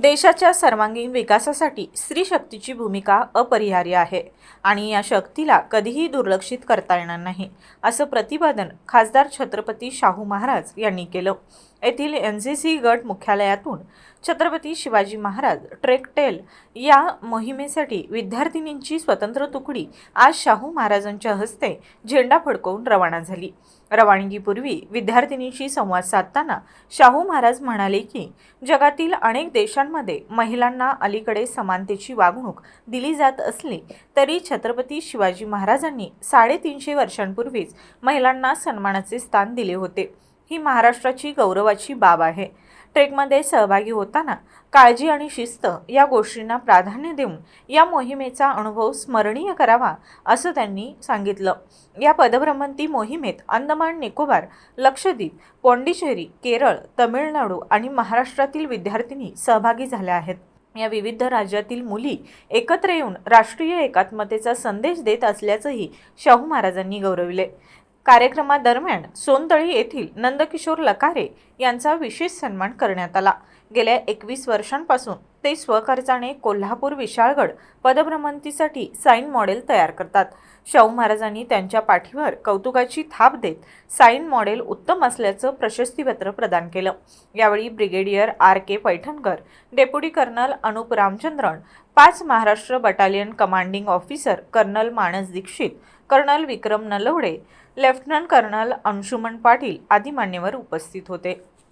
देशाच्या सर्वांगीण विकासासाठी स्त्री शक्तीची भूमिका अपरिहार्य आहे आणि या शक्तीला कधीही दुर्लक्षित करता येणार नाही असं प्रतिपादन खासदार छत्रपती शाहू महाराज यांनी केलं. येथील एन सी सी गट मुख्यालयातून छत्रपती शिवाजी महाराज ट्रेकटेल या मोहिमेसाठी विद्यार्थिनींची स्वतंत्र तुकडी आज शाहू महाराजांच्या हस्ते झेंडा फडकवून रवाना झाली. रवानगीपूर्वी विद्यार्थिनींशी संवाद साधताना शाहू महाराज म्हणाले की जगातील अनेक देशांमध्ये महिलांना अलीकडे समानतेची वागणूक दिली जात असली तरी छत्रपती शिवाजी महाराजांनी साडेतीनशे वर्षांपूर्वीच महिलांना सन्मानाचे स्थान दिले होते. ही महाराष्ट्राची गौरवाची बाब आहे. ट्रेकमध्ये सहभागी होताना काळजी आणि शिस्त या गोष्टींना प्राधान्य देऊन या मोहिमेचा अनुभव स्मरणीय करावा असं त्यांनी सांगितलं. या पदभ्रमंती मोहिमेत अंदमान निकोबार लक्षद्वीप पॉंडिचेरी केरळ तमिळनाडू आणि महाराष्ट्रातील विद्यार्थिनी सहभागी झाल्या आहेत. या विविध राज्यातील मुली एकत्र येऊन राष्ट्रीय एकात्मतेचा संदेश देत असल्याचंही शाहू महाराजांनी गौरविले. कार्यक्रमादरम्यान सोनतळी येथील नंदकिशोर लकारे यांचा विशेष सन्मान करण्यात आला. गेल्या एकवीस वर्षांपासून ते स्वखर्चाने कोल्हापूर विशाळगड पदभ्रमंतीसाठी साईन मॉडेल तयार करतात. शाहू महाराजांनी त्यांच्या पाठीवर कौतुकाची थाप देत साईन मॉडेल उत्तम असल्याचं प्रशस्तीपत्र प्रदान केलं. यावेळी brigadier R K Paithankar deputy colonel Anup Ramachandran पाच Maharashtra battalion commanding officer colonel Manas Dixit colonel Vikram Nalawade lieutenant colonel Anshuman Patil आदी मान्यवर उपस्थित होते.